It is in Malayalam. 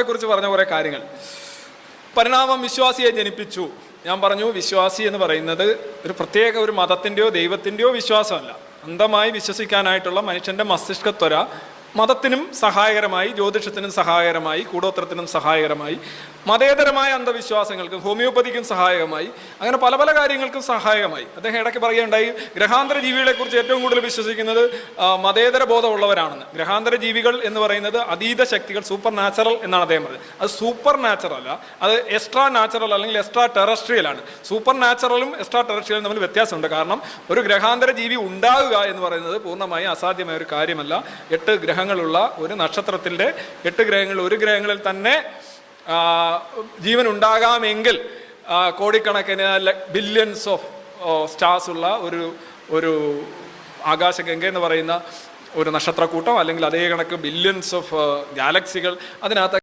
കുറിച്ച് പറഞ്ഞ കുറേ കാര്യങ്ങൾ. പരിണാമം വിശ്വാസിയെ ജനിപ്പിച്ചു. ഞാൻ പറഞ്ഞു വിശ്വാസി എന്ന് പറയുന്നത് ഒരു പ്രത്യേക ഒരു മതത്തിന്റെയോ ദൈവത്തിന്റെയോ വിശ്വാസമല്ല. അന്ധമായി വിശ്വസിക്കാനായിട്ടുള്ള മനുഷ്യന്റെ മസ്തിഷ്കത്വര മതത്തിനും സഹായകരമായി ജ്യോതിഷത്തിനും സഹായകരമായി കൂടോത്രത്തിനും സഹായകരമായി മതേതരമായ അന്ധവിശ്വാസങ്ങൾക്കും ഹോമിയോപ്പതിക്കും സഹായകമായി അങ്ങനെ പല പല കാര്യങ്ങൾക്കും സഹായകമായി. അദ്ദേഹം ഇടയ്ക്ക് പറയുകയുണ്ടായി ഗ്രഹാന്തര ജീവികളെക്കുറിച്ച് ഏറ്റവും കൂടുതൽ വിശ്വസിക്കുന്നത് മതേതര ബോധമുള്ളവരാണെന്ന്. ഗ്രഹാന്തര ജീവികൾ എന്ന് പറയുന്നത് അതീത ശക്തികൾ സൂപ്പർ നാച്ചുറൽ എന്നാണ് അദ്ദേഹം പറഞ്ഞത്. അത് സൂപ്പർ നാച്ചുറൽ അല്ല അത് എക്സ്ട്രാ നാച്ചുറൽ അല്ലെങ്കിൽ എക്സ്ട്രാ ടെറസ്ട്രിയൽ ആണ്. സൂപ്പർ നാച്ചുറലും എക്സ്ട്രാ ടെറസ്ട്രിയലും തമ്മിൽ വ്യത്യാസമുണ്ട്. കാരണം ഒരു ഗ്രഹാന്തര ജീവി ഉണ്ടാകുക എന്ന് പറയുന്നത് പൂർണമായും അസാധ്യമായ ഒരു കാര്യമല്ല. എട്ട് ഗ്രഹങ്ങളുള്ള ഒരു നക്ഷത്രത്തിന്റെ എട്ട് ഗ്രഹങ്ങൾ ഒരു ഗ്രഹങ്ങളിൽ തന്നെ ജീവൻ ഉണ്ടാകാമെങ്കിൽ കോടിക്കണക്കിന് ബില്യൺസ് ഓഫ് സ്റ്റാർസ് ഉള്ള ഒരു ഒരു ആകാശഗംഗ എന്ന് പറയുന്ന ഒരു നക്ഷത്രക്കൂട്ടം അല്ലെങ്കിൽ അതേ കണക്ക് ബില്യൺസ് ഓഫ് ഗാലക്സികൾ അതിനകത്ത്